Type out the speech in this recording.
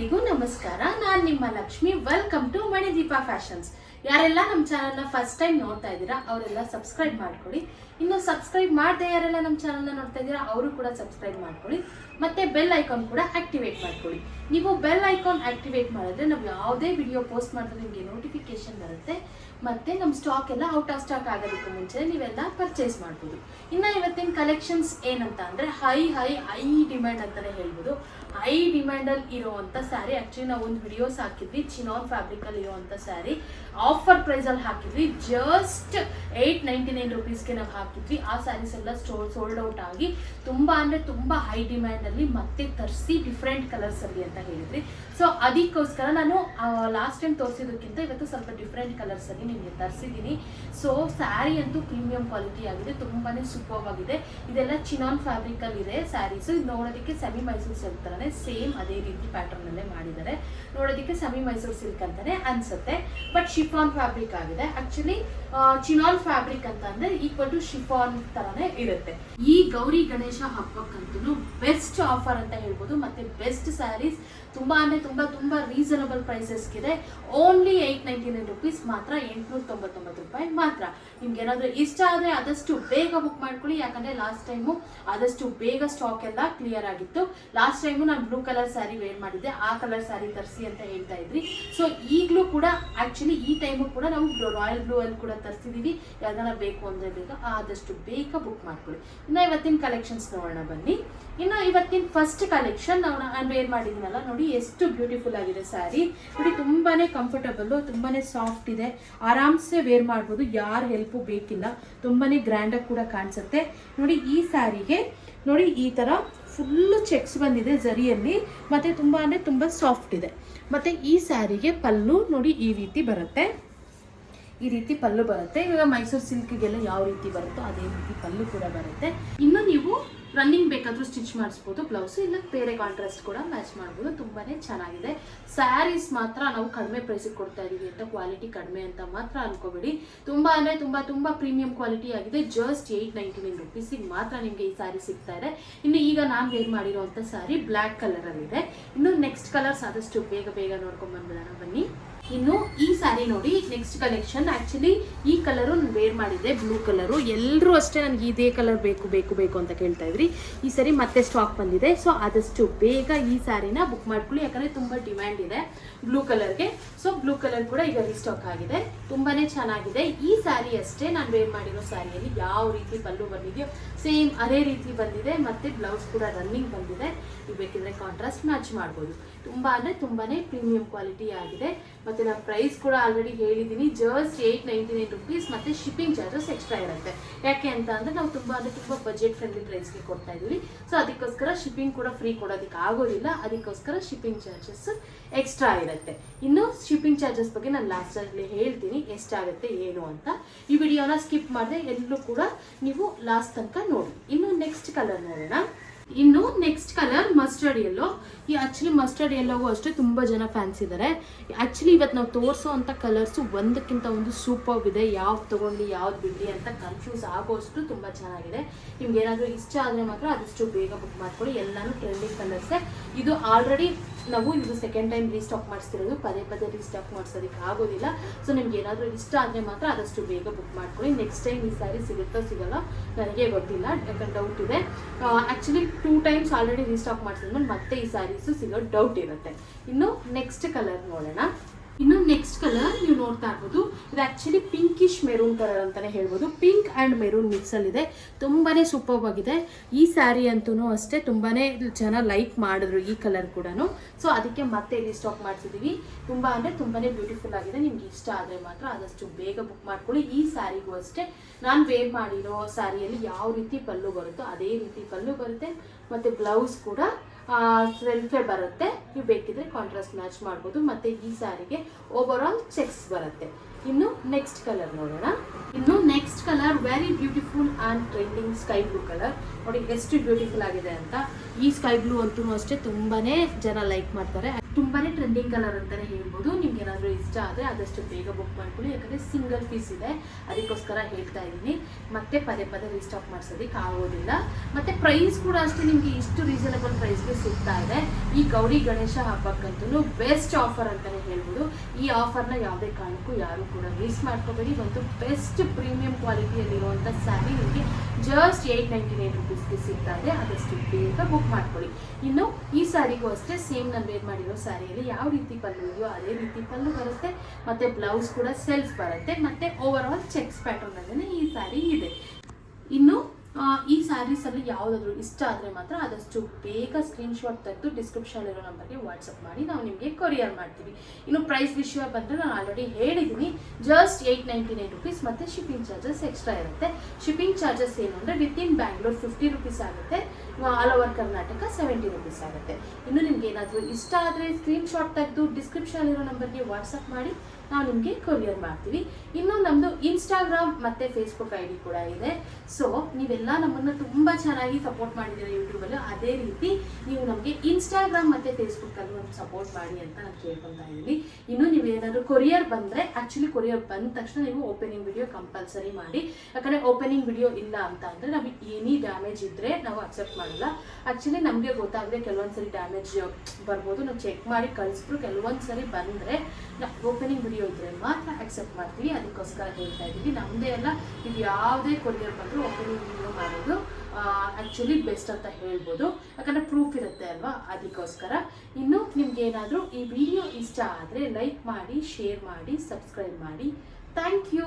ಎಲ್ರಿಗೂ ನಮಸ್ಕಾರ. ನಾನು ನಿಮ್ಮ Lakshmi. Welcome to Manideepa fashions ಯಾರೆಲ್ಲ ನಮ್ಮ ಚಾನಲ್ನ ಫಸ್ಟ್ ಟೈಮ್ ನೋಡ್ತಾ ಇದ್ದೀರಾ, ಅವರೆಲ್ಲ ಸಬ್ಸ್ಕ್ರೈಬ್ ಮಾಡ್ಕೊಳ್ಳಿ. ಇನ್ನು ಸಬ್ಸ್ಕ್ರೈಬ್ ಮಾಡದೆ ಯಾರೆಲ್ಲ ನಮ್ಮ ಚಾನಲ್ನ ನೋಡ್ತಾ ಇದ್ದೀರಾ, ಅವರು ಕೂಡ ಸಬ್ಸ್ಕ್ರೈಬ್ ಮಾಡ್ಕೊಳ್ಳಿ. ಮತ್ತೆ ಬೆಲ್ ಐಕಾನ್ ಕೂಡ ಆಕ್ಟಿವೇಟ್ ಮಾಡ್ಕೊಳ್ಳಿ. ನೀವು ಬೆಲ್ ಐಕಾನ್ ಆಕ್ಟಿವೇಟ್ ಮಾಡಿದ್ರೆ ನಾವು ಯಾವುದೇ ವಿಡಿಯೋ ಪೋಸ್ಟ್ ಮಾಡಿದ್ರೆ ನಿಮಗೆ ನೋಟಿಫಿಕೇಶನ್ ಬರುತ್ತೆ. ಮತ್ತೆ ನಮ್ಮ ಸ್ಟಾಕ್ ಎಲ್ಲ ಔಟ್ ಆಫ್ ಸ್ಟಾಕ್ ಆಗೋದಕ್ಕೆ ಮುಂಚೆ ನೀವೆಲ್ಲ ಪರ್ಚೇಸ್ ಮಾಡ್ಬೋದು. ಇನ್ನು ಇವತ್ತಿನ ಕಲೆಕ್ಷನ್ಸ್ ಏನಂತ ಅಂದರೆ ಹೈ ಹೈ ಹೈ ಡಿಮ್ಯಾಂಡ್ ಅಂತಲೇ ಹೇಳ್ಬೋದು. ಹೈ ಡಿಮ್ಯಾಂಡಲ್ಲಿ ಇರುವಂಥ ಸ್ಯಾರಿ ಆ್ಯಕ್ಚುಲಿ ನಾವು ಒಂದು ವಿಡಿಯೋಸ್ ಹಾಕಿದ್ವಿ ಚಿನಾನ್ ಫ್ಯಾಬ್ರಿಕಲ್ಲಿ ಇರೋವಂಥ ಸ್ಯಾರಿ ಆಫರ್ ಪ್ರೈಸಲ್ಲಿ ಹಾಕಿದ್ವಿ ಜಸ್ಟ್ ಏಯ್ಟ್ ನೈಂಟಿ ನೈನ್ ರುಪೀಸ್ಗೆ ನಾವು ಹಾಕಿದ್ವಿ. ಆ ಸ್ಯಾರೀಸ್ ಎಲ್ಲ ಸ್ಟೋ ಸೋಲ್ಡ್ ಔಟ್ ಆಗಿ ತುಂಬ ಅಂದರೆ ತುಂಬ ಹೈ ಡಿಮ್ಯಾಂಡಲ್ಲಿ ಮತ್ತೆ ತರಿಸಿ ಡಿಫ್ರೆಂಟ್ ಕಲರ್ಸಲ್ಲಿ ಅಂತ ಹೇಳಿದ್ವಿ ಸೊ ಅದಕ್ಕೋಸ್ಕರ ನಾನು ಲಾಸ್ಟ್ ಟೈಮ್ ತೋರಿಸಿದ್ದಕ್ಕಿಂತ ಇವತ್ತು ಸ್ವಲ್ಪ ಡಿಫ್ರೆಂಟ್ ಕಲರ್ಸಲ್ಲಿ ನಿಮಗೆ ತರಿಸಿದ್ದೀನಿ ಸೊ ಸ್ಯಾರಿ ಅಂತೂ ಪ್ರೀಮಿಯಂ ಕ್ವಾಲಿಟಿ ಆಗಿದೆ ತುಂಬಾ ಸೂಪರ್ ಆಗಿದೆ. ಇದೆಲ್ಲ ಚಿನಾನ್ ಫ್ಯಾಬ್ರಿಕಲ್ಲಿ ಇದೆ ಸ್ಯಾರೀಸು ಇದು ನೋಡೋದಕ್ಕೆ ಸೆಮಿ ಮೈಸೂರು ಸಿಲ್ಕ್ ಥರನೇ ಸೇಮ್ ಅದೇ ರೀತಿ ಪ್ಯಾಟರ್ನಲ್ಲೇ ಮಾಡಿದ್ದಾರೆ. ನೋಡೋದಕ್ಕೆ ಸೆಮಿ ಮೈಸೂರು ಸಿಲ್ಕ್ ಅಂತಾನೆ ಅನ್ಸುತ್ತೆ. ಬಟ್ ಶಿಫಾನ್ ಫ್ಯಾಬ್ರಿಕ್ ಆಗಿದೆ. ಆಕ್ಚುಲಿ ಚಿನಾನ್ ಫ್ಯಾಬ್ರಿಕ್ ಅಂತ ಅಂದ್ರೆ ಈಕ್ವಲ್ ಟು ಶಿಫಾನ್ ತರನೇ ಇರುತ್ತೆ. ಈ ಗೌರಿ ಗಣೇಶ ಹಬ್ಬಕ್ಕಂತೂ ಬೆಸ್ಟ್ ಆಫರ್ ಅಂತ ಹೇಳ್ಬೋದು. ಮತ್ತೆ ಬೆಸ್ಟ್ ಸ್ಯಾರೀಸ್ ತುಂಬಾ ಅಂದ್ರೆ ತುಂಬಾ ತುಂಬಾ reasonable ಪ್ರೈಸಸ್ಗಿದೆ only eight ninety nine rupees ಮಾತ್ರ ಎಂಟುನೂರ ತೊಂಬತ್ತೊಂಬತ್ತು ರೂಪಾಯಿ ಮಾತ್ರ. ನಿಮ್ಗೆ ಏನಾದರೂ ಇಷ್ಟ ಆದರೆ ಆದಷ್ಟು ಬೇಗ ಬುಕ್ ಮಾಡ್ಕೊಳ್ಳಿ. ಯಾಕಂದ್ರೆ ಲಾಸ್ಟ್ ಟೈಮು ಆದಷ್ಟು ಬೇಗ ಸ್ಟಾಕ್ ಎಲ್ಲ ಕ್ಲಿಯರ್ ಆಗಿತ್ತು. ಲಾಸ್ಟ್ ಟೈಮು ನಾನು ಬ್ಲೂ ಕಲರ್ ಸ್ಯಾರಿ ವೇರ್ ಮಾಡಿದ್ದೆ. ಆ ಕಲರ್ ಸ್ಯಾರಿ ತರಿಸಿ ಅಂತ ಹೇಳ್ತಾ ಇದ್ರಿ. ಸೊ ಈಗಲೂ ಕೂಡ ಆಕ್ಚುಲಿ ಈ ಟೈಮು ಕೂಡ ನಾವು ರಾಯಲ್ ಬ್ಲೂ ಅಲ್ಲಿ ಕೂಡ ತರಿಸಿದೀವಿ. ಯಾವ್ದಾರ ಬೇಕು ಅಂದರೆ ಬೇಗ ಆದಷ್ಟು ಬೇಗ ಬುಕ್ ಮಾಡ್ಕೊಳ್ಳಿ. ಇನ್ನು ಇವತ್ತಿನ ಕಲೆಕ್ಷನ್ಸ್ ನೋಡೋಣ ಬನ್ನಿ. ಇನ್ನು ಇವತ್ತಿನ ಫಸ್ಟ್ ಕಲೆಕ್ಷನ್ ನಾವು ನಾನು ವೇರ್ ಮಾಡಿದ್ದೀನಲ್ಲ, ನೋಡಿ ಎಷ್ಟು ಬ್ಯೂಟಿಫುಲ್ ಆಗಿದೆ ಸ್ಯಾರಿ ನೋಡಿ ತುಂಬಾನೇ ಕಂಫರ್ಟಬಲ್ ತುಂಬಾನೇ ಸಾಫ್ಟ್ ಇದೆ. ಆರಾಮ್ಸೆ ವೇರ್ ಮಾಡ್ಬೋದು, ಯಾರ ಹೆಲ್ಪು ಬೇಕಿಲ್ಲ. ತುಂಬಾ ಗ್ರ್ಯಾಂಡಾಗಿ ಕೂಡ ಕಾಣಿಸುತ್ತೆ. ನೋಡಿ, ಈ ಸ್ಯಾರಿಗೆ ನೋಡಿ, ಈ ಥರ ಫುಲ್ಲು ಚೆಕ್ಸ್ ಬಂದಿದೆ ಜರಿಯಲ್ಲಿ. ಮತ್ತು ತುಂಬ ಅಂದರೆ ತುಂಬ ಸಾಫ್ಟ್ ಇದೆ. ಮತ್ತು ಈ ಸ್ಯಾರಿಗೆ ಪಲ್ಲು ನೋಡಿ ಈ ರೀತಿ ಬರುತ್ತೆ. ಈ ರೀತಿ ಪಲ್ಲು ಬರುತ್ತೆ. ಇವಾಗ ಮೈಸೂರು ಸಿಲ್ಕ್ಗೆಲ್ಲ ಯಾವ ರೀತಿ ಬರುತ್ತೋ ಅದೇ ರೀತಿ ಪಲ್ಲು ಕೂಡ ಬರುತ್ತೆ. ಇನ್ನು ನೀವು ರನ್ನಿಂಗ್ ಬೇಕಾದರೂ ಸ್ಟಿಚ್ ಮಾಡಿಸ್ಬೋದು ಬ್ಲೌಸ್ ಇಲ್ಲ ಬೇರೆ ಕಾಂಟ್ರಾಸ್ಟ್ ಕೂಡ ಮ್ಯಾಚ್ ಮಾಡ್ಬೋದು. ತುಂಬಾ ಚೆನ್ನಾಗಿದೆ. ಸ್ಯಾರೀಸ್ ಮಾತ್ರ ನಾವು ಕಡಿಮೆ ಪ್ರೈಸಿಗೆ ಕೊಡ್ತಾ ಇದೀವಿ ಅಂತ ಕ್ವಾಲಿಟಿ ಕಡಿಮೆ ಅಂತ ಮಾತ್ರ ಅನ್ಕೋಬೇಡಿ. ತುಂಬ ಅಂದರೆ ತುಂಬ ತುಂಬ ಪ್ರೀಮಿಯಂ ಕ್ವಾಲಿಟಿ ಆಗಿದೆ. ಜಸ್ಟ್ ಏಯ್ಟ್ ನೈಂಟಿ ನೈನ್ ರುಪೀಸಿಗೆ ಮಾತ್ರ ನಿಮಗೆ ಈ ಸ್ಯಾರಿ ಸಿಗ್ತಾ ಇದೆ. ಇನ್ನು ಈಗ ನಾನು ವೇರ್ ಮಾಡಿರೋಂಥ ಸ್ಯಾರಿ ಬ್ಲ್ಯಾಕ್ ಕಲರಲ್ಲಿದೆ ಇನ್ನು ನೆಕ್ಸ್ಟ್ ಕಲರ್ಸ್ ಆದಷ್ಟು ಬೇಗ ಬೇಗ ನೋಡ್ಕೊಂಡ್ ಬಂದ್ಬಿಡೋಣ. ಬನ್ನಿ. ಇನ್ನು ಈ ಸ್ಯಾರಿ ನೋಡಿ ನೆಕ್ಸ್ಟ್ ಕಲೆಕ್ಷನ್ ಆಕ್ಚುಲಿ ಈ ಕಲರು ನಾನು ವೇರ್ ಮಾಡಿದ್ದೆ ಬ್ಲೂ ಕಲರು ಎಲ್ಲರೂ ಅಷ್ಟೇ ನನಗೆ ಇದೇ ಕಲರ್ ಬೇಕು ಬೇಕು ಬೇಕು ಅಂತ ಕೇಳ್ತಾ ಇದ್ರಿ. ಈ ಸರಿ ಮತ್ತೆ ಸ್ಟಾಕ್ ಬಂದಿದೆ ಸೊ ಆದಷ್ಟು ಬೇಗ ಈ ಸ್ಯಾರಿನ ಬುಕ್ ಮಾಡ್ಕೊಳ್ಳಿ, ಯಾಕಂದರೆ ತುಂಬ ಡಿಮ್ಯಾಂಡ್ ಇದೆ ಬ್ಲೂ ಕಲರ್ಗೆ ಸೊ ಬ್ಲೂ ಕಲರ್ ಕೂಡ ಈಗ ರೀಸ್ಟಾಕ್ ಆಗಿದೆ ತುಂಬಾ ಚೆನ್ನಾಗಿದೆ. ಈ ಸ್ಯಾರಿ ಅಷ್ಟೇ ನಾನು ವೇರ್ ಮಾಡಿರೋ ಸ್ಯಾರಿಯಲ್ಲಿ ಯಾವ ರೀತಿ ಪಲ್ಲು ಬಂದಿದೆಯೋ ಸೇಮ್ ಅದೇ ರೀತಿ ಬಂದಿದೆ, ಮತ್ತು ಬ್ಲೌಸ್ ಕೂಡ ರನ್ನಿಂಗ್ ಬಂದಿದೆ. ನೀವು ಬೇಕಿದ್ರೆ ಕಾಂಟ್ರಾಸ್ಟ್ ಮ್ಯಾಚ್ ಮಾಡ್ಬೋದು. ತುಂಬ ಅಂದರೆ ತುಂಬಾ ಪ್ರೀಮಿಯಂ ಕ್ವಾಲಿಟಿ ಆಗಿದೆ. ಮತ್ತು ನಾನು ಪ್ರೈಸ್ ಕೂಡ ಆಲ್ರೆಡಿ ಹೇಳಿದ್ದೀನಿ just eight ninety nine rupees ಮತ್ತು ಶಿಪ್ಪಿಂಗ್ ಚಾರ್ಜಸ್ ಎಕ್ಸ್ಟ್ರಾ ಇರುತ್ತೆ. ಯಾಕೆ ಅಂತ ಅಂದರೆ ನಾವು ತುಂಬ ಅಂದರೆ ತುಂಬ ಬಜೆಟ್ ಫ್ರೆಂಡ್ಲಿ ಪ್ರೈಸ್ಗೆ ಕೊಡ್ತಾ ಇದ್ದೀವಿ. ಸೊ ಅದಕ್ಕೋಸ್ಕರ ಶಿಪ್ಪಿಂಗ್ ಕೂಡ ಫ್ರೀ ಕೊಡೋದಕ್ಕೆ ಆಗೋದಿಲ್ಲ. ಅದಕ್ಕೋಸ್ಕರ ಶಿಪ್ಪಿಂಗ್ ಚಾರ್ಜಸ್ ಎಕ್ಸ್ಟ್ರಾ ಇರುತ್ತೆ. ಇನ್ನು ಶಿಪ್ಪಿಂಗ್ ಚಾರ್ಜಸ್ ಬಗ್ಗೆ ನಾನು ಲಾಸ್ಟಲ್ಲಿ ಹೇಳ್ತೀನಿ. ಎಷ್ಟಾಗುತ್ತೆ, ಏನು ಅಂತ. ಈ ವಿಡಿಯೋನ ಸ್ಕಿಪ್ ಮಾಡಿದೆ ಎಲ್ಲೂ ಕೂಡ ನೀವು ಲಾಸ್ಟ್ ತನಕ ನೋಡಿ. ಇನ್ನು ನೆಕ್ಸ್ಟ್ ಕಲರ್ ನೋಡೋಣ. ಇನ್ನು ನೆಕ್ಸ್ಟ್ ಕಲರ್ ಮಸ್ಟರ್ಡ್ ಎಲ್ಲೋ ಈ ಆ್ಯಕ್ಚುಲಿ ಮಸ್ಟರ್ಡ್ ಎಲ್ಲೋಗೂ ಅಷ್ಟೇ ತುಂಬ ಜನ ಫ್ಯಾನ್ಸ್ ಇದ್ದಾರೆ ಆ್ಯಕ್ಚುಲಿ ಇವತ್ತು ನಾವು ತೋರಿಸೋ ಅಂಥ ಕಲರ್ಸು ಒಂದಕ್ಕಿಂತ ಒಂದು ಸೂಪರ್ ಇದೆ. ಯಾವ್ದು ತೊಗೊಂಡು ಯಾವ್ದು ಬಿಡಲಿ ಅಂತ ಕನ್ಫ್ಯೂಸ್ ಆಗೋಷ್ಟು ತುಂಬ ಚೆನ್ನಾಗಿದೆ. ನಿಮ್ಗೆ ಏನಾದರೂ ಇಷ್ಟ ಆದರೆ ಮಾತ್ರ ಅದಷ್ಟು ಬೇಗ ಬುಕ್ ಮಾಡ್ಕೊಳ್ಳಿ. ಎಲ್ಲಾನು ಟ್ರೆಂಡಿಂಗ್ ಕಲರ್ಸೇ ಇದು ಆಲ್ರೆಡಿ ನಾವು ಇದು ಸೆಕೆಂಡ್ ಟೈಮ್ ರೀಸ್ಟಾಕ್ ಮಾಡಿಸ್ತಿರೋದು. ಪದೇ ಪದೇ ರೀಸ್ಟಾಕ್ ಮಾಡಿಸೋದಕ್ಕೆ ಆಗೋದಿಲ್ಲ. ಸೊ ನಿಮ್ಗೆ ಏನಾದರೂ ಇಷ್ಟ ಆದರೆ ಮಾತ್ರ ಆದಷ್ಟು ಬೇಗ ಬುಕ್ ಮಾಡ್ಕೊಳ್ಳಿ. ನೆಕ್ಸ್ಟ್ ಟೈಮ್ ಈ ಸಾರಿ ಸಿಗುತ್ತೋ ಸಿಗಲ್ಲ ನನಗೆ ಗೊತ್ತಿಲ್ಲ. ಯಾಕಂದ್ರೆ ಡೌಟ್ ಇದೆ. Actually two times already restock ಮಾಡಿಸಿದ್ಮೇಲೆ ಮತ್ತೆ ಈ ಸ್ಯಾರೀಸು ಸಿಗೋ ಡೌಟ್ ಇರುತ್ತೆ. ಇನ್ನು ನೆಕ್ಸ್ಟ್ ಕಲರ್ ನೋಡೋಣ. ಇನ್ನು ನೆಕ್ಸ್ಟ್ ಕಲರ್ ನೀವು ನೋಡ್ತಾ ಇರ್ಬೋದು ಇದು ಆ್ಯಕ್ಚುಲಿ ಪಿಂಕಿಶ್ ಮೆರೂನ್ ಕಲರ್ ಅಂತಲೇ ಹೇಳ್ಬೋದು. ಪಿಂಕ್ ಆ್ಯಂಡ್ ಮೆರೂನ್ ಮಿಕ್ಸಲ್ಲಿದೆ ತುಂಬಾ ಸೂಪರ್ ಆಗಿದೆ. ಈ ಸ್ಯಾರಿ ಅಂತೂ ಅಷ್ಟೇ ತುಂಬಾ ಜನ ಲೈಕ್ ಮಾಡಿದ್ರು ಈ ಕಲರ್ ಕೂಡ ಸೊ ಅದಕ್ಕೆ ಮತ್ತೆ ಇಲ್ಲಿ ಸ್ಟಾಕ್ ಮಾಡಿಸಿದ್ದೀವಿ ತುಂಬ ಅಂದರೆ ತುಂಬಾ ಬ್ಯೂಟಿಫುಲ್ ಆಗಿದೆ. ನಿಮ್ಗೆ ಇಷ್ಟ ಆದರೆ ಮಾತ್ರ ಆದಷ್ಟು ಬೇಗ ಬುಕ್ ಮಾಡ್ಕೊಳ್ಳಿ. ಈ ಸ್ಯಾರಿಗೂ ಅಷ್ಟೇ. ನಾನು ವೇರ್ ಮಾಡಿರೋ ಸ್ಯಾರಿಯಲ್ಲಿ ಯಾವ ರೀತಿ ಪಲ್ಲು ಬರುತ್ತೋ ಅದೇ ರೀತಿ ಪಲ್ಲು ಬರುತ್ತೆ. ಮತ್ತು ಬ್ಲೌಸ್ ಕೂಡ ಸೆಲ್ಫೇ ಬರುತ್ತೆ. ನೀವು ಬೇಕಿದ್ರೆ ಕಾಂಟ್ರಾಸ್ಟ್ ಮ್ಯಾಚ್ ಮಾಡ್ಬೋದು. ಮತ್ತು ಈ ಸಾರಿಗೆ ಓವರ್ ಆಲ್ ಚೆಕ್ಸ್ ಬರುತ್ತೆ. ಇನ್ನು ನೆಕ್ಸ್ಟ್ ಕಲರ್ ನೋಡೋಣ. ಇನ್ನು next colour very beautiful and trending sky blue colour ನೋಡಿ, ಎಷ್ಟು ಬ್ಯೂಟಿಫುಲ್ ಆಗಿದೆ ಅಂತ. ಈ ಸ್ಕೈ ಬ್ಲೂ ಅಂತೂ ಅಷ್ಟೇ ತುಂಬಾ ಜನ ಲೈಕ್ ಮಾಡ್ತಾರೆ. ತುಂಬಾ ಟ್ರೆಂಡಿಂಗ್ ಕಲರ್ ಅಂತಲೇ ಹೇಳ್ಬೋದು. ನಿಮ್ಗೆ ಏನಾದರೂ ಇಷ್ಟ ಆದರೆ ಆದಷ್ಟು ಬೇಗ ಬುಕ್ ಮಾಡ್ಕೊಳ್ಳಿ. ಯಾಕಂದರೆ ಸಿಂಗಲ್ ಪೀಸ್ ಇದೆ. ಅದಕ್ಕೋಸ್ಕರ ಹೇಳ್ತಾ ಇದ್ದೀನಿ. ಮತ್ತೆ ಪದೇ ಪದೇ ರೀಸ್ಟಾಕ್ ಮಾಡ್ಸೋದಕ್ಕೆ ಆಗೋದಿಲ್ಲ. ಮತ್ತೆ ಪ್ರೈಸ್ ಕೂಡ ಅಷ್ಟೇ ನಿಮಗೆ ಇಷ್ಟು ರೀಸನಬಲ್ ಪ್ರೈಸ್ಗೆ ಸಿಗ್ತಾ ಇದೆ. ಈ ಗೌರಿ ಗಣೇಶ ಹಬ್ಬಕ್ಕಂತೂ ಬೆಸ್ಟ್ ಆಫರ್ ಅಂತಾನೆ ಹೇಳ್ಬೋದು. ಈ ಆಫರ್ನ ಯಾವುದೇ ಕಾರಣಕ್ಕೂ ಯಾರು ಕೂಡ ಮಿಸ್ ಮಾಡ್ಕೋಬೇಡಿ. ಒಂದು ಬೆಸ್ಟ್ ಪ್ರೀಮಿಯಂ ಕ್ವಾಲಿಟಿಯಲ್ಲಿರುವಂಥ ಸ್ಯಾರಿ ನಿಮಗೆ ಜಸ್ಟ್ ಏಯ್ಟ್ ನೈಂಟಿ ನೈನ್ ರುಪೀಸ್ಗೆ ಸಿಗ್ತಾ ಇದೆ. ಆದಷ್ಟು ಬೇಗ ಬುಕ್ ಮಾಡ್ಕೊಳ್ಳಿ. ಇನ್ನು ಈ ಸ್ಯಾರಿಗೂ ಅಷ್ಟೇ ಸೇಮ್ ನಾನು ವೇರ್ ಮಾಡಿರೋ ಸ್ಯಾರಿಯಲ್ಲಿ ಯಾವ ರೀತಿ ಪಲ್ಲು ಇದೆಯೋ ಅದೇ ರೀತಿ ಪಲ್ಲು ಬರುತ್ತೆ. ಮತ್ತು ಬ್ಲೌಸ್ ಕೂಡ ಸೆಲ್ಫ್ ಬರುತ್ತೆ. ಮತ್ತು ಓವರ್ ಆಲ್ ಚೆಕ್ಸ್ ಪ್ಯಾಟರ್ನಲ್ಲೇ ಈ ಸ್ಯಾರಿ ಇದೆ. ಇನ್ನು ಸ್ಯಾರೀಸಲ್ಲಿ ಯಾವುದಾದ್ರೂ ಇಷ್ಟ ಆದರೆ ಮಾತ್ರ ಆದಷ್ಟು ಬೇಗ ಸ್ಕ್ರೀನ್ಶಾಟ್ ತೆಗೆದು ಡಿಸ್ಕ್ರಿಪ್ಷನ್ ಇರೋ ನಂಬರ್ಗೆ ವಾಟ್ಸಪ್ ಮಾಡಿ ನಾವು ನಿಮಗೆ ಕೊರಿಯರ್ ಮಾಡ್ತೀವಿ. ಇನ್ನು ಪ್ರೈಸ್ ವಿಷಯ ಬಂದರೆ ನಾನು ಆಲ್ರೆಡಿ ಹೇಳಿದ್ದೀನಿ just eight ninety nine rupees ಮತ್ತು ಶಿಪ್ಪಿಂಗ್ ಚಾರ್ಜಸ್ ಎಕ್ಸ್ಟ್ರಾ ಇರುತ್ತೆ. ಶಿಪ್ಪಿಂಗ್ ಚಾರ್ಜಸ್ ಏನು ಅಂದರೆ with in Bangalore fifty rupees ಆಗುತ್ತೆ all over Karnataka seventy rupees ಆಗುತ್ತೆ. ಇನ್ನು ನಿಮ್ಗೆ ಏನಾದರೂ ಇಷ್ಟ ಆದರೆ ಸ್ಕ್ರೀನ್ಶಾಟ್ ತೆಗೆದು ಡಿಸ್ಕ್ರಿಪ್ಷನ್ ಇರೋ ನಂಬರ್ಗೆ ವಾಟ್ಸಪ್ ಮಾಡಿ, ನಾವು ನಿಮಗೆ ಕೊರಿಯರ್ ಮಾಡ್ತೀವಿ. ಇನ್ನು ನಮ್ಮದು ಇನ್ಸ್ಟಾಗ್ರಾಮ್ ಮತ್ತು ಫೇಸ್ಬುಕ್ ಐ ಡಿ ಕೂಡ ಇದೆ. ಸೊ ನೀವೆಲ್ಲ ನಮ್ಮನ್ನು ತುಂಬ ಚೆನ್ನಾಗಿ ಸಪೋರ್ಟ್ ಮಾಡಿದ್ದೀರಾ ಯೂಟ್ಯೂಬಲ್ಲಿ ಅದೇ ರೀತಿ ನೀವು ನಮಗೆ ಇನ್ಸ್ಟಾಗ್ರಾಮ್ ಮತ್ತು ಫೇಸ್ಬುಕ್ಕಲ್ಲೂ ಸಪೋರ್ಟ್ ಮಾಡಿ ಅಂತ ನಾನು ಕೇಳ್ಕೊತಾ ಇದ್ದೀನಿ. ಇನ್ನು ನೀವೇನಾದರೂ ಕೊರಿಯರ್ ಬಂದರೆ ಆ್ಯಕ್ಚುಲಿ ಕೊರಿಯರ್ ಬಂದ ತಕ್ಷಣ ನೀವು ಓಪನಿಂಗ್ ವಿಡಿಯೋ ಕಂಪಲ್ಸರಿ ಮಾಡಿ. ಯಾಕಂದರೆ ಓಪನಿಂಗ್ ವಿಡಿಯೋ ಇಲ್ಲ ಅಂತ ಅಂದರೆ ನಾವು ಏನಿ ಡ್ಯಾಮೇಜ್ ಇದ್ದರೆ ನಾವು ಅಕ್ಸೆಪ್ಟ್ ಮಾಡಲ್ಲ. ಆ್ಯಕ್ಚುಲಿ ನಮಗೆ ಗೊತ್ತಾಗದೆ ಕೆಲವೊಂದು ಸರಿ ಡ್ಯಾಮೇಜ್ ಬರ್ಬೋದು. ನಾವು ಚೆಕ್ ಮಾಡಿ ಕಳಿಸ್ಬಿಟ್ಟು ಕೆಲವೊಂದು ಸರಿ ಬಂದರೆ ಓಪನಿಂಗ್ ವಿಡಿಯೋ ಇದ್ದರೆ ಮಾತ್ರ ಅಕ್ಸೆಪ್ಟ್ ಮಾಡ್ತೀವಿ. ಅದಕ್ಕೋಸ್ಕರ ಹೇಳ್ತಾ ಇದ್ದೀವಿ. ನಮ್ಮದೇ ಎಲ್ಲ ನೀವು ಯಾವುದೇ ಕೊರಿಯರ್ ಬಂದರೂ ಓಪನಿಂಗ್ ವಿಡಿಯೋ ಮಾಡೋದು ಆ್ಯಕ್ಚುಲಿ ಬೆಸ್ಟ್ ಅಂತ ಹೇಳ್ಬೋದು. ಯಾಕಂದರೆ ಪ್ರೂಫ್ ಇರುತ್ತೆ ಅಲ್ವಾ? ಅದಕ್ಕೋಸ್ಕರ. ಇನ್ನು ನಿಮ್ಗೆ ಏನಾದರೂ ಈ ವಿಡಿಯೋ ಇಷ್ಟ ಆದರೆ ಲೈಕ್ ಮಾಡಿ ಶೇರ್ ಮಾಡಿ ಸಬ್ಸ್ಕ್ರೈಬ್ ಮಾಡಿ. Thank you